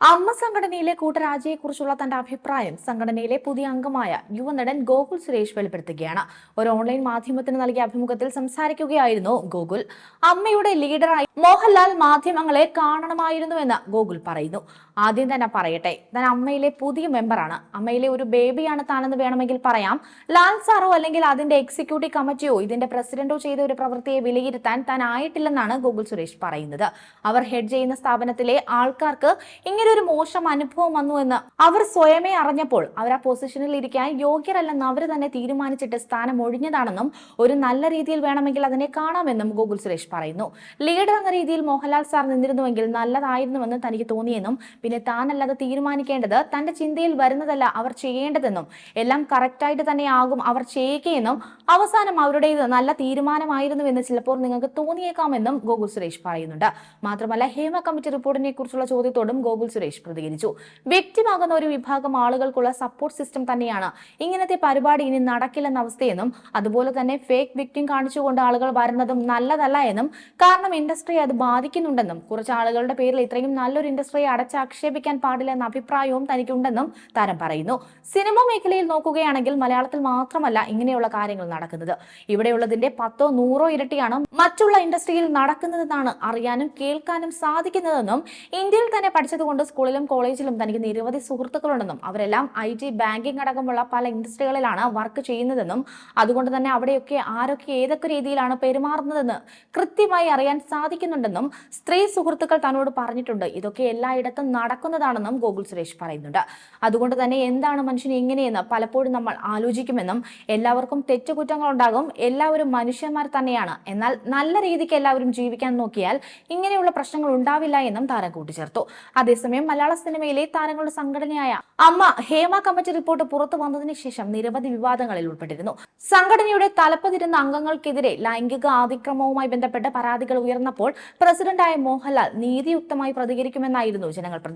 അമ്മ സംഘടനയിലെ കൂട്ടരാജിയെക്കുറിച്ചുള്ള തന്റെ അഭിപ്രായം സംഘടനയിലെ പുതിയ അംഗമായ യുവനടൻ ഗോകുൽ സുരേഷ് വെളിപ്പെടുത്തുകയാണ്. ഒരു ഓൺലൈൻ മാധ്യമത്തിന് നൽകിയ അഭിമുഖത്തിൽ സംസാരിക്കുകയായിരുന്നു ഗോകുൽ. അമ്മയുടെ ലീഡറായി മോഹൻലാൽ മാധ്യമങ്ങളെ കാണണമായിരുന്നുവെന്ന് ഗോകുൽ പറയുന്നു. ആദ്യം തന്നെ പറയട്ടെ. താൻ അമ്മയിലെ പുതിയ മെമ്പറാണ് അമ്മയിലെ ഒരു ബേബിയാണ് താനെന്ന് വേണമെങ്കിൽ പറയാം. ലാൽ സാറോ അല്ലെങ്കിൽ അതിന്റെ എക്സിക്യൂട്ടീവ് കമ്മിറ്റിയോ ഇതിന്റെ പ്രസിഡന്റോ ചെയ്ത ഒരു പ്രവൃത്തിയെ വിലയിരുത്താൻ താൻ ആയിട്ടില്ലെന്നാണ് ഗൂഗിൾ സുരേഷ് പറയുന്നത്. അവർ ഹെഡ് ചെയ്യുന്ന സ്ഥാപനത്തിലെ ആൾക്കാർക്ക് ഇങ്ങനെ ഒരു മോശം അനുഭവം വന്നു എന്ന് അവർ സ്വയമേ അറിഞ്ഞപ്പോൾ അവർ ആ പൊസിഷനിൽ ഇരിക്കാൻ യോഗ്യരല്ലെന്ന് അവർ തന്നെ തീരുമാനിച്ചിട്ട് സ്ഥാനം ഒഴിഞ്ഞതാണെന്നും ഒരു നല്ല രീതിയിൽ വേണമെങ്കിൽ അതിനെ കാണാമെന്നും ഗൂഗിൾ സുരേഷ് പറയുന്നു. ലീഡർ എന്ന രീതിയിൽ മോഹൻലാൽ സാർ നിന്നിരുന്നുവെങ്കിൽ നല്ലതായിരുന്നുവെന്ന് തനിക്ക് തോന്നിയെന്നും പിന്നെ താനല്ലാതെ തീരുമാനിക്കേണ്ടത് തന്റെ ചിന്തയിൽ വരുന്നതല്ല അവർ ചെയ്യേണ്ടതെന്നും എല്ലാം കറക്റ്റായിട്ട് തന്നെ ആകും അവർ ചെയ്യുകയെന്നും അവസാനം അവരുടേത് നല്ല തീരുമാനമായിരുന്നുവെന്ന് ചിലപ്പോൾ നിങ്ങൾക്ക് തോന്നിയേക്കാമെന്നും ഗോകുൽ സുരേഷ് പറയുന്നുണ്ട്. മാത്രമല്ല ഹേമ കമ്മിറ്റി റിപ്പോർട്ടിനെ കുറിച്ചുള്ള ചോദ്യത്തോടും ഗോകുൽ സുരേഷ് പ്രതികരിച്ചു. വ്യക്തിമാകുന്ന ഒരു വിഭാഗം ആളുകൾക്കുള്ള സപ്പോർട്ട് സിസ്റ്റം തന്നെയാണ് ഇങ്ങനത്തെ പരിപാടി ഇനി നടക്കില്ലെന്ന അവസ്ഥയെന്നും അതുപോലെ തന്നെ ഫേക്ക് വിക്ടിം കാണിച്ചുകൊണ്ട് ആളുകൾ വരുന്നതും നല്ലതല്ല എന്നും കാരണം ഇൻഡസ്ട്രിയെ അത് ബാധിക്കുന്നുണ്ടെന്നും കുറച്ച് ആളുകളുടെ പേരിൽ ഇത്രയും നല്ലൊരു ഇൻഡസ്ട്രിയെ അടച്ചാക്ഷേപിക്കാൻ പാടില്ല എന്ന അഭിപ്രായവും തനിക്കുണ്ടെന്നും താരം പറയുന്നു. സിനിമ മേഖലയിൽ നോക്കുകയാണെങ്കിൽ മലയാളത്തിൽ മാത്രമല്ല ഇങ്ങനെയുള്ള കാര്യങ്ങൾ നടക്കുന്നത്. ഇവിടെയുള്ളതിന്റെ പത്തോ നൂറോ ഇരട്ടിയാണ് മറ്റുള്ള ഇൻഡസ്ട്രിയിൽ നടക്കുന്നതെന്നാണ് അറിയാനും കേൾക്കാനും സാധിക്കുന്നതെന്നും ഇന്ത്യയിൽ തന്നെ പഠിച്ചതുകൊണ്ട് സ്കൂളിലും കോളേജിലും തനിക്ക് നിരവധി സുഹൃത്തുക്കളുണ്ടെന്നും അവരെല്ലാം ഐ ടി ബാങ്കിംഗ് അടക്കമുള്ള പല ഇൻഡസ്ട്രികളിലാണ് വർക്ക് ചെയ്യുന്നതെന്നും അതുകൊണ്ട് തന്നെ അവിടെയൊക്കെ ആരൊക്കെ ഏതൊക്കെ രീതിയിലാണ് പെരുമാറുന്നതെന്ന് കൃത്യമായി അറിയാൻ സാധിക്കുന്നുണ്ടെന്നും സ്ത്രീ സുഹൃത്തുക്കൾ തന്നോട് പറഞ്ഞിട്ടുണ്ട്. ഇതൊക്കെ എല്ലായിടത്തും നടക്കുന്നതാണെന്നും ഗോകുൽ സുരേഷ് പറയുന്നുണ്ട്. അതുകൊണ്ട് തന്നെ എന്താണ് മനുഷ്യൻ എങ്ങനെയെന്ന് പലപ്പോഴും നമ്മൾ ആലോചിക്കുമെന്നും എല്ലാവർക്കും തെറ്റുകുറ്റങ്ങൾ ഉണ്ടാകും എല്ലാവരും മനുഷ്യന്മാർ തന്നെയാണ്. എന്നാൽ നല്ല രീതിക്ക് എല്ലാവരും ജീവിക്കാൻ നോക്കിയാൽ ഇങ്ങനെയുള്ള പ്രശ്നങ്ങൾ ഉണ്ടാവില്ല എന്നും താരം കൂട്ടിച്ചേർത്തു. അതേസമയം മലയാള സിനിമയിലെ താരങ്ങളുടെ സംഘടനയായ അമ്മ ഹേമ കമ്മിറ്റി റിപ്പോർട്ട് പുറത്തു വന്നതിന് ശേഷം നിരവധി വിവാദങ്ങളിൽ ഉൾപ്പെട്ടിരുന്നു. സംഘടനയുടെ തലപ്പതിരുന്ന അംഗങ്ങൾക്കെതിരെ ലൈംഗിക അതിക്രമവുമായി ബന്ധപ്പെട്ട് പരാതികൾ ഉയർന്നപ്പോൾ പ്രസിഡന്റായ മോഹൻലാൽ നീതിയുക്തമായി പ്രതികരിക്കുമെന്നായിരുന്നു ജനങ്ങൾ പ്രതീക്ഷിച്ചത്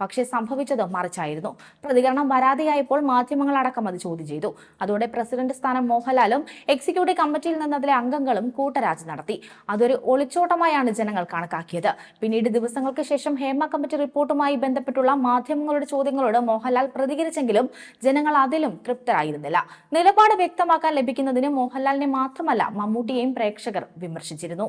പക്ഷേ സംഭവിച്ചത് മറിച്ചായിരുന്നു. പ്രതികരണം വരാതെയായപ്പോൾ മാധ്യമങ്ങൾ അടക്കം അത് ചോദ്യം ചെയ്തു. അതോടെ പ്രസിഡന്റ് സ്ഥാനം മോഹൻലാലും എക്സിക്യൂട്ടീവ് കമ്മിറ്റിയിൽ നിന്ന് അതിലെ അംഗങ്ങളും കൂട്ടരാജി നടത്തി. അതൊരു ഒളിച്ചോട്ടമായാണ് ജനങ്ങൾ കണക്കാക്കിയത്. പിന്നീട് ദിവസങ്ങൾക്ക് ശേഷം ഹേമ കമ്മിറ്റി റിപ്പോർട്ടുമായി ബന്ധപ്പെട്ടുള്ള മാധ്യമങ്ങളുടെ ചോദ്യങ്ങളോട് മോഹൻലാൽ പ്രതികരിച്ചെങ്കിലും ജനങ്ങൾ അതിലും തൃപ്തരായിരുന്നില്ല. നിലപാട് വ്യക്തമാക്കാൻ ലഭിക്കുന്നതിന് മോഹൻലാലിനെ മാത്രമല്ല മമ്മൂട്ടിയെയും പ്രേക്ഷകർ വിമർശിച്ചിരുന്നു.